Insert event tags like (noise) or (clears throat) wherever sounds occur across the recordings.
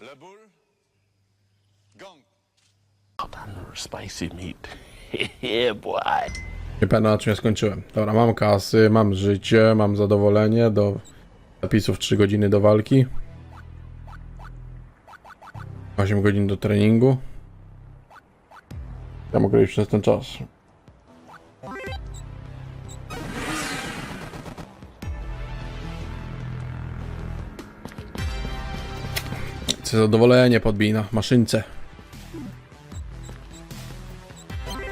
Le Boule. Gong. Spicy meat. (laughs) yeah, boy. Nie pamiętam na czym ja skończyłem. Dobra, mam kasy, mam życie, mam zadowolenie do zapisów 3 godziny do walki. 8 godzin do treningu. Ja mogę iść przez ten czas. Chcę zadowolenie podbij na maszynce.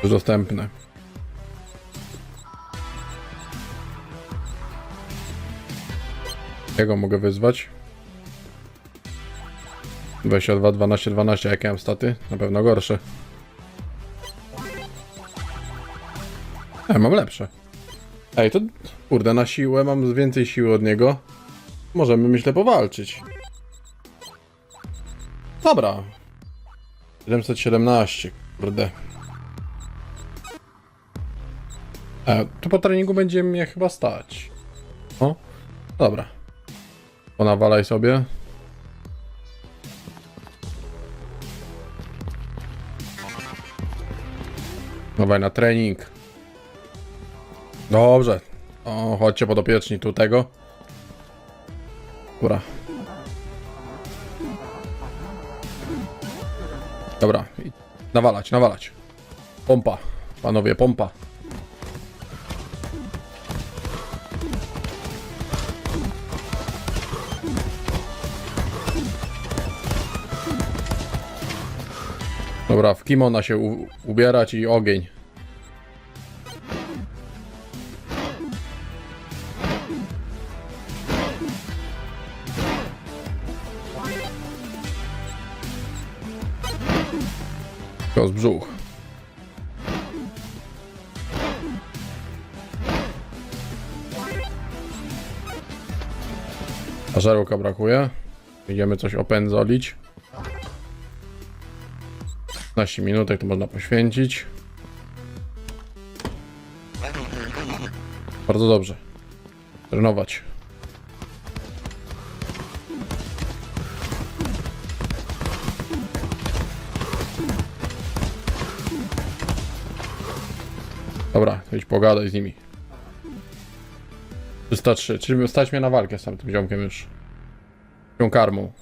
Już dostępne. Jaką mogę wyzwać? 22, 12, 12. Jakie mam staty? Na pewno gorsze. Ej, mam lepsze. Ej, to kurde, na siłę mam więcej siły od niego. Możemy, myślę, powalczyć. Dobra. 717, kurde. E, to po treningu będzie mnie chyba stać. O, dobra. Ponawalaj sobie. Dawaj na trening. Dobrze. O, chodźcie podopieczni tu tego. Dobra. Dobra. Nawalać, nawalać. Pompa. Panowie, pompa. Dobra, w kimona się u- ubierać i ogień. Koz brzuch. A żarełka brakuje. Idziemy coś opędzolić. 15 minutek to można poświęcić. Bardzo dobrze. Trenować. Dobra, to idź pogadaj z nimi. 303, czyli stać mnie na walkę z tamtym ziomkiem już. Tą karmą.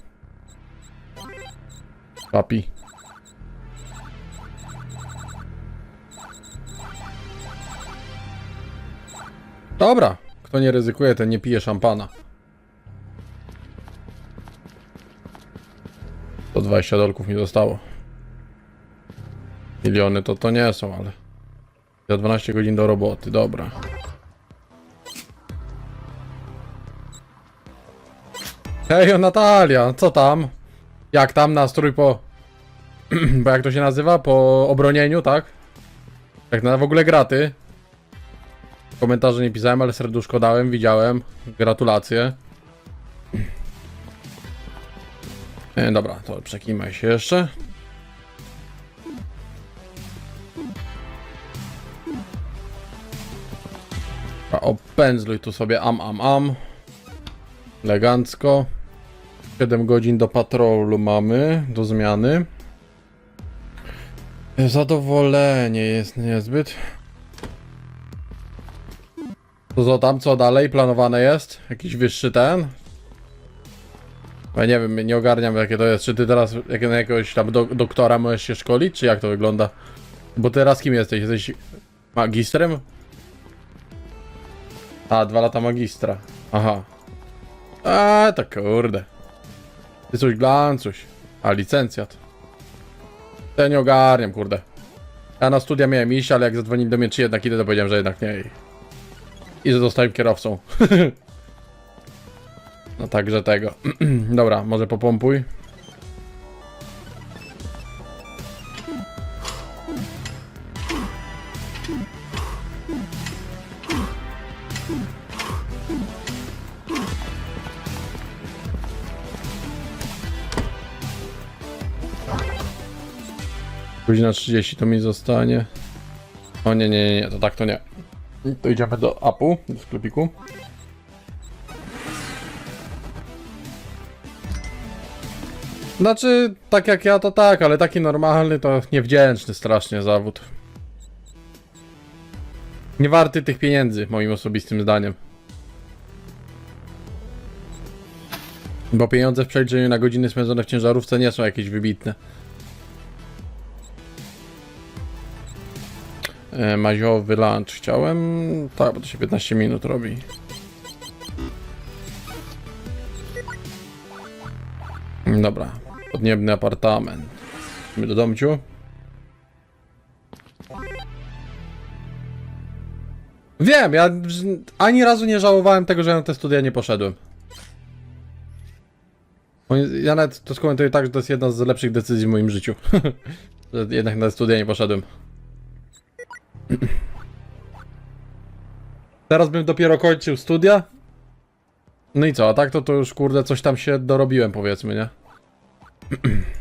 Papi. Dobra. Kto nie ryzykuje, ten nie pije szampana. 120 dolków mi zostało. Miliony to to nie są, ale... Za 12 godzin do roboty, dobra. Hej, Natalia, co tam? Jak tam nastrój po... (clears throat) Bo jak to się nazywa? Po obronieniu, tak? Jak na w ogóle graty? Komentarzy nie pisałem, ale serduszko dałem, widziałem. Gratulacje. E, dobra, to przekimaj się jeszcze. A opędzluj tu sobie am am am. Elegancko. 7 godzin do patrolu mamy, do zmiany. Zadowolenie jest niezbyt. Co tam, co dalej planowane jest? Jakiś wyższy ten? Ja nie wiem, nie ogarniam jakie to jest. Czy ty teraz jak, na jakiegoś tam do, doktora możesz się szkolić, czy jak to wygląda? Bo teraz kim jesteś? Jesteś magistrem? A, dwa lata magistra. Aha. A, tak kurde. Ty coś glancuś. A, licencjat. To ja nie ogarniam, kurde. Ja na studia miałem iść, ale jak zadzwonili do mnie, czy jednak idę, to powiedziałem, że jednak nie. I zostałem kierowcą. (laughs) no także tego. (clears throat) Dobra, może popompuj. Godzina 30 to mi zostanie. O nie, nie, nie, to tak to nie. To idziemy do Apu, do sklepiku. Znaczy, tak jak ja to tak, ale taki normalny to niewdzięczny strasznie zawód. Nie warty tych pieniędzy, moim osobistym zdaniem. Bo pieniądze w przeliczeniu na godziny spędzone w ciężarówce nie są jakieś wybitne. Maziowy lunch chciałem. Tak, bo to się 15 minut robi. Dobra, podniebny apartament. Idziemy do domciu. Wiem, ja ani razu nie żałowałem tego, że na te studia nie poszedłem. Ja nawet to skomentuję tak, że to jest jedna z lepszych decyzji w moim życiu. (laughs) że jednak na te studia nie poszedłem. (clears throat) Teraz bym dopiero kończył studia. No i co, a tak to to już kurde coś tam się dorobiłem powiedzmy, nie? (clears throat)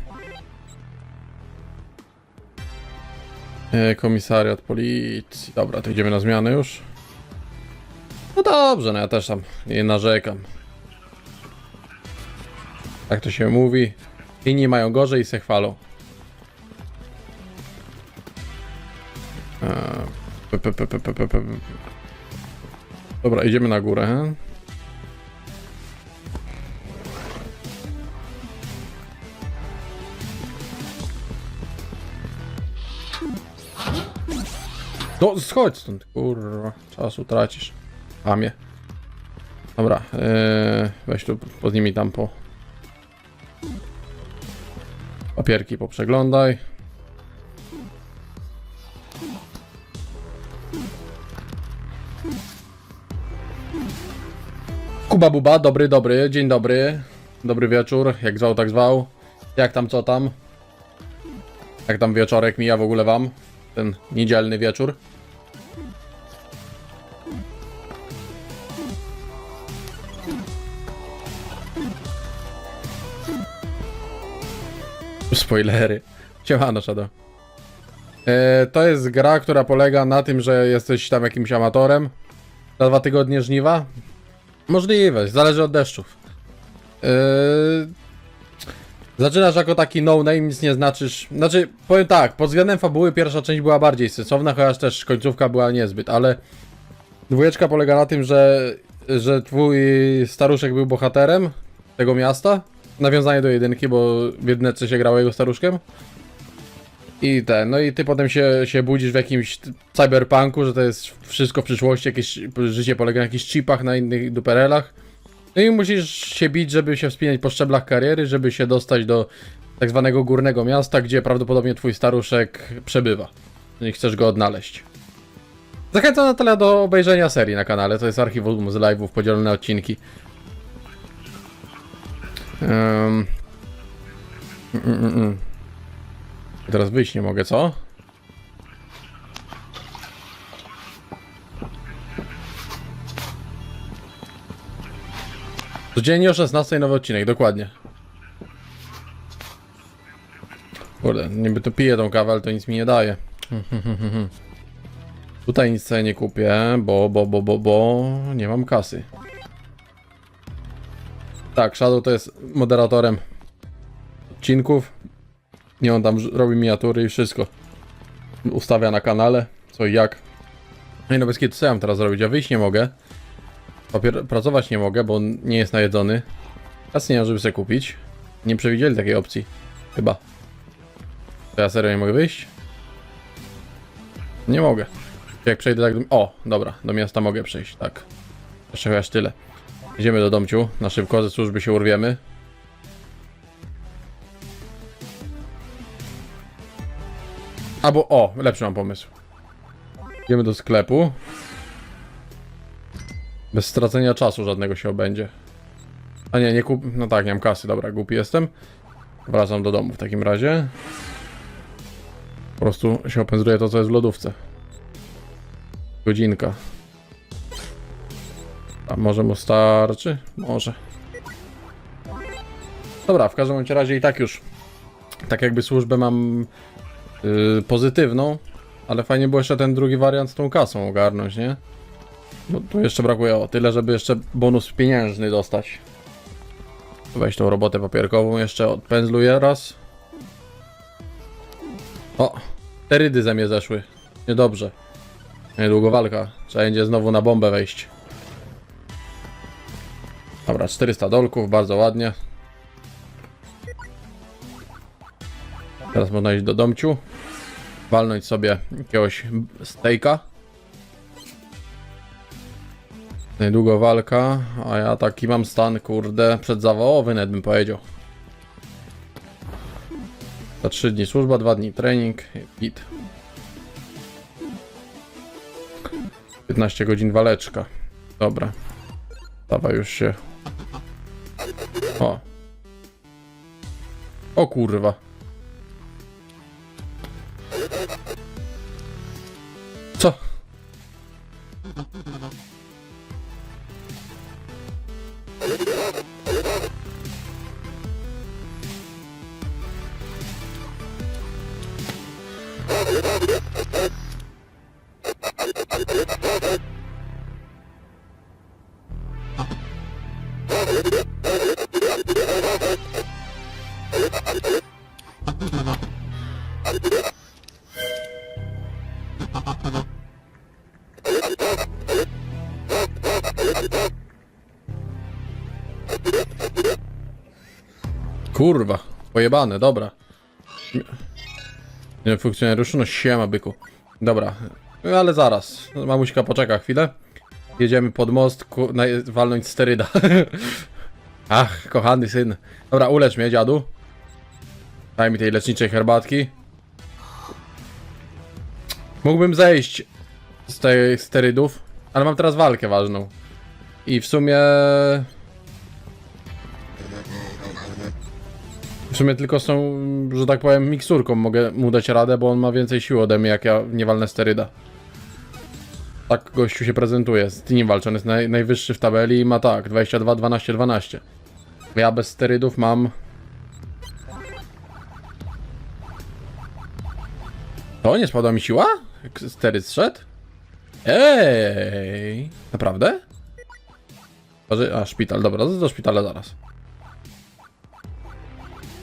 E, Komisariat policji. Dobra, to idziemy na zmianę już. No dobrze, no ja też tam nie narzekam. Tak to się mówi. Inni mają gorzej i se chwalą. Dobra, idziemy na górę. No, schodź stąd, kurwa. Czasu tracisz. Amie. Dobra, yy, weź tu pod nimi tam po... Papierki poprzeglądaj. Kuba Buba, dobry, dobry, dzień dobry. Dobry wieczór, jak zwał, tak zwał. Jak tam, co tam? Jak tam wieczorek mija w ogóle wam? Ten niedzielny wieczór. Spoilery. Siemano, Shadow. E, to jest gra, która polega na tym, że jesteś tam jakimś amatorem. Na dwa tygodnie żniwa. Możliwe, zależy od deszczów. E, zaczynasz jako taki no-name, nic nie znaczysz. Znaczy, powiem tak, pod względem fabuły pierwsza część była bardziej sensowna, chociaż też końcówka była niezbyt, ale dwójeczka polega na tym, że, że twój staruszek był bohaterem tego miasta. Nawiązanie do jedynki, bo w jedynce się grało jego staruszkiem. I ten, no i ty potem się, się budzisz w jakimś cyberpunku, że to jest wszystko w przyszłości, jakieś życie polega na jakichś chipach, na innych duperelach. No i musisz się bić, żeby się wspinać po szczeblach kariery, żeby się dostać do tak zwanego górnego miasta, gdzie prawdopodobnie twój staruszek przebywa. I chcesz go odnaleźć. Zachęcam Natalia do obejrzenia serii na kanale, to jest archiwum z live'ów podzielone na odcinki. Um. Mm, mm, mm. Teraz wyjść nie mogę, co? Codziennie o 16 nowy odcinek, dokładnie. Kurde, niby to piję tą kawę, ale to nic mi nie daje. (laughs) Tutaj nic sobie nie kupię, bo, bo, bo, bo, bo nie mam kasy. Tak, Shadow to jest moderatorem odcinków. Nie on tam robi miniatury i wszystko. Ustawia na kanale, co i jak. No i no bez kitu, co ja mam teraz zrobić? Ja wyjść nie mogę. Papier pracować nie mogę, bo on nie jest najedzony. Kasy nie mam, żeby sobie kupić. Nie przewidzieli takiej opcji. Chyba. To ja serio nie mogę wyjść? Nie mogę. Jak przejdę tak do... O, dobra, do miasta mogę przejść, tak. Jeszcze chociaż tyle. Idziemy do domciu, na szybko, ze służby się urwiemy. Albo, o, lepszy mam pomysł. Idziemy do sklepu. Bez stracenia czasu żadnego się obędzie. A nie, nie kup... No tak, nie mam kasy, dobra, głupi jestem. Wracam do domu w takim razie. Po prostu się opędzuje to, co jest w lodówce. Godzinka. A może mu starczy? Może. Dobra, w każdym razie i tak już. Tak jakby służbę mam yy, pozytywną, ale fajnie było jeszcze ten drugi wariant z tą kasą ogarnąć, nie? Bo tu jeszcze brakuje o tyle, żeby jeszcze bonus pieniężny dostać. Weź tą robotę papierkową jeszcze odpędzluję raz. O, terydy ze mnie zeszły. Niedobrze. Niedługo walka. Trzeba będzie znowu na bombę wejść. Dobra, 400 dolków, bardzo ładnie. Teraz można iść do domciu. Walnąć sobie jakiegoś stejka. Niedługo walka, a ja taki mam stan, kurde, przedzawałowy nawet bym powiedział. Za 3 dni służba, 2 dni trening, git. 15 godzin waleczka. Dobra. Dawa już się. O. O kurwa. Kurwa, pojebane, dobra. Nie funkcjonariuszu, no siema byku. Dobra, no ale zaraz. Mamuśka poczeka chwilę. Jedziemy pod most, ku, na, walnąć steryda. (laughs) Ach, kochany syn. Dobra, ulecz mnie, dziadu. Daj mi tej leczniczej herbatki. Mógłbym zejść z tych sterydów, ale mam teraz walkę ważną. I w sumie... W sumie tylko tą, że tak powiem, miksurką mogę mu dać radę, bo on ma więcej siły ode mnie, jak ja nie walnę steryda. Tak gościu się prezentuje. Z nim walczy, on jest naj, najwyższy w tabeli i ma tak, 22, 12, 12. Ja bez sterydów mam... To nie spadła mi siła? Steryd zszedł? Ej, naprawdę? A, szpital, dobra, do szpitala zaraz.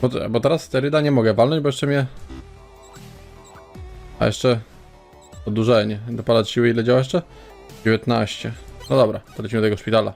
Bo, bo teraz steryda nie mogę walnąć, bo jeszcze mnie... A jeszcze... Odurzenie. Dopalać siły ile działa jeszcze? 19. No dobra, to lecimy do tego szpitala.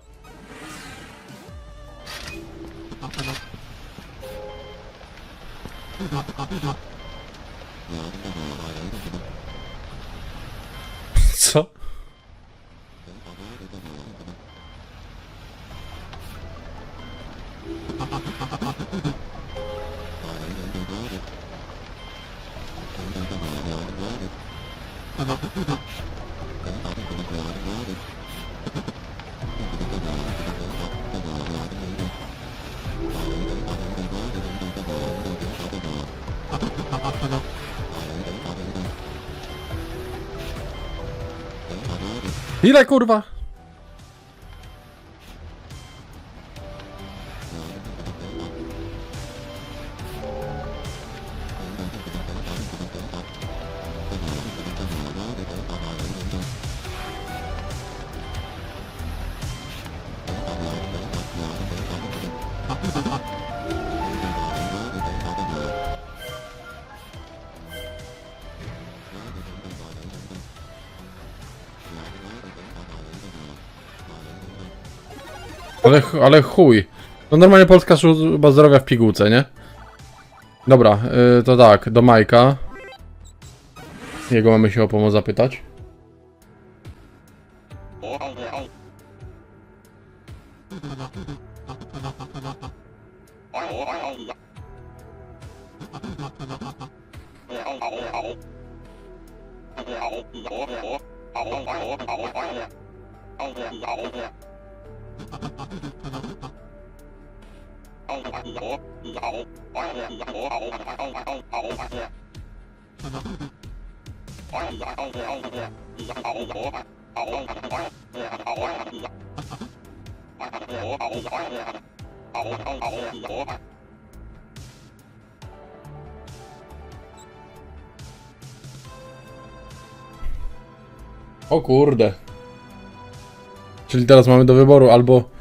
Ile kurwa? Ale, ale chuj. No normalnie polska służba zdrowia w pigułce, nie? Dobra, y, to tak, do Majka. Jego mamy się o pomoc zapytać. O kurde. Czyli teraz mamy do wyboru albo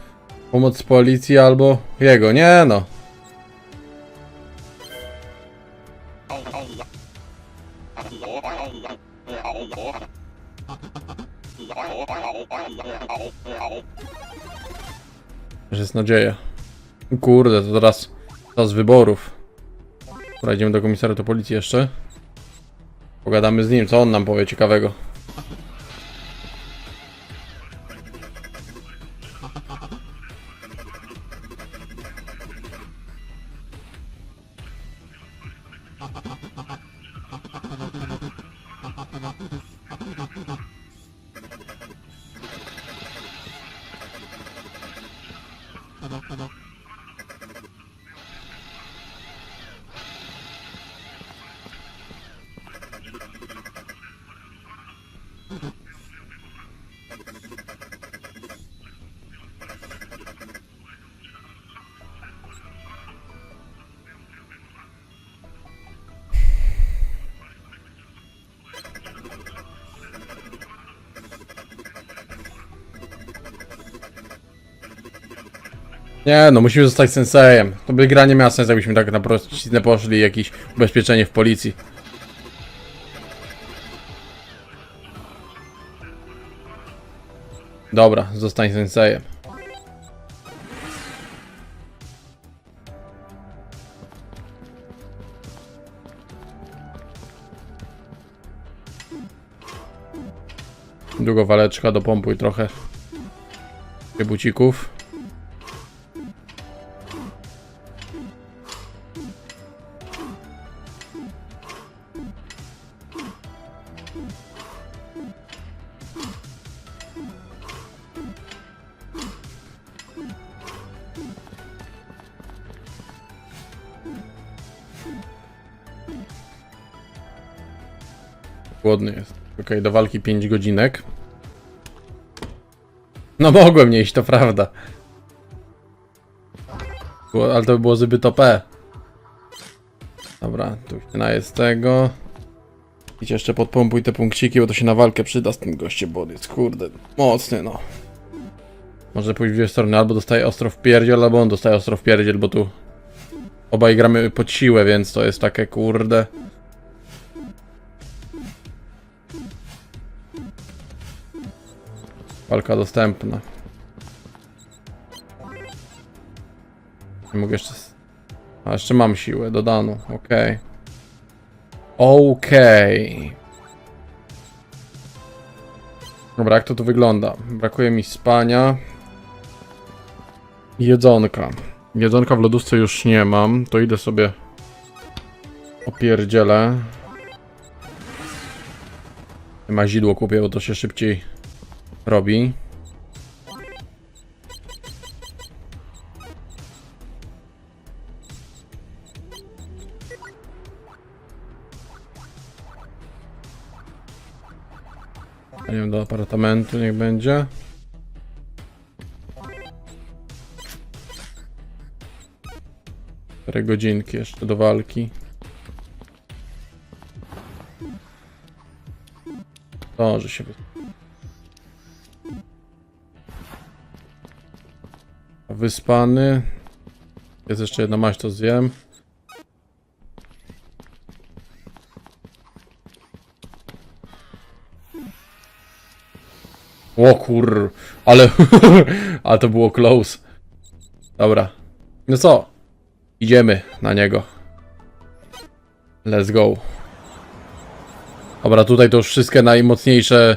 Pomoc policji albo jego. Nie no. Że jest nadzieja. Kurde, to teraz czas wyborów. Dobra, do komisariatu policji jeszcze. Pogadamy z nim, co on nam powie ciekawego. Nie, no musimy zostać sensejem. To by gra nie miała sensu, jakbyśmy tak na prościznę poszli, jakieś ubezpieczenie w policji. Dobra, zostań sensejem. Długo waleczka, dopompuj trochę bucików. Głodny jest. Okej, do walki 5 godzinek. No mogłem nie iść, to prawda. Ale to by było zbyt OP. Dobra, tu się najedz tego. Idź jeszcze podpompuj te punkciki, bo to się na walkę przyda z tym gościem, bo jest kurde mocny, no. Może pójść w dwie strony, albo dostaje ostro w pierdziel, albo on dostaje ostro w pierdziel, bo tu obaj gramy pod siłę, więc to jest takie kurde. Walka dostępna. Nie mogę jeszcze... A, jeszcze mam siłę dodaną, okej. Okej. Dobra, jak to tu wygląda? Brakuje mi spania. Jedzonka. Jedzonka w lodówce już nie mam, to idę sobie opierdzielę. Mazidło kupię, bo to się szybciej robi. Nie wiem, do apartamentu niech będzie. Cztery godzinki jeszcze do walki. Dobrze się wy- Wyspany. Jest jeszcze jedna maść, to zjem. O kur... Ale... (laughs) Ale to było close. Dobra. No co? Idziemy na niego. Let's go. Dobra, tutaj to już wszystkie najmocniejsze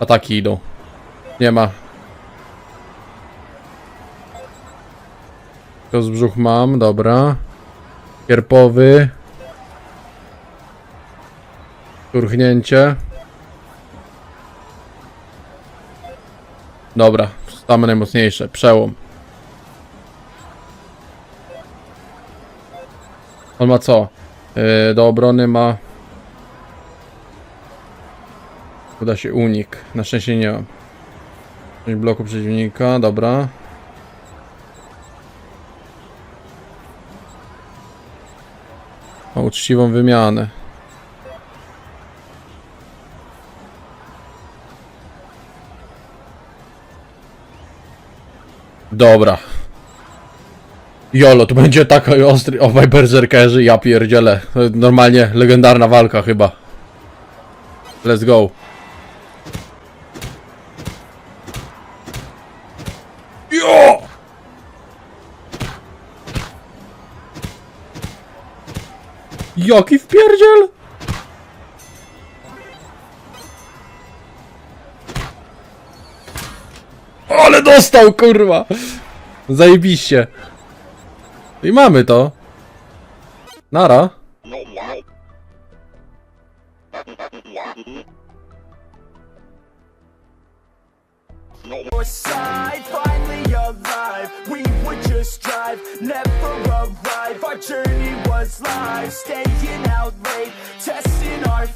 ataki idą. Nie ma. To z brzuch mam, dobra. Kierpowy. Turchnięcie. Dobra, same najmocniejsze. Przełom. On ma co? Yy, do obrony ma... Uda się unik. Na szczęście nie mam. Część bloku przeciwnika, dobra. Ma uczciwą wymianę. Dobra. Jolo, to będzie taka ostry... Obaj berserkerzy, ja pierdzielę. Normalnie legendarna walka chyba. Let's go. Jo! Jaki wpierdziel? Ale dostał, kurwa! Zajebiście. I mamy to. Nara. We would just drive, never arrive. Our journey was live, staying out late, testing our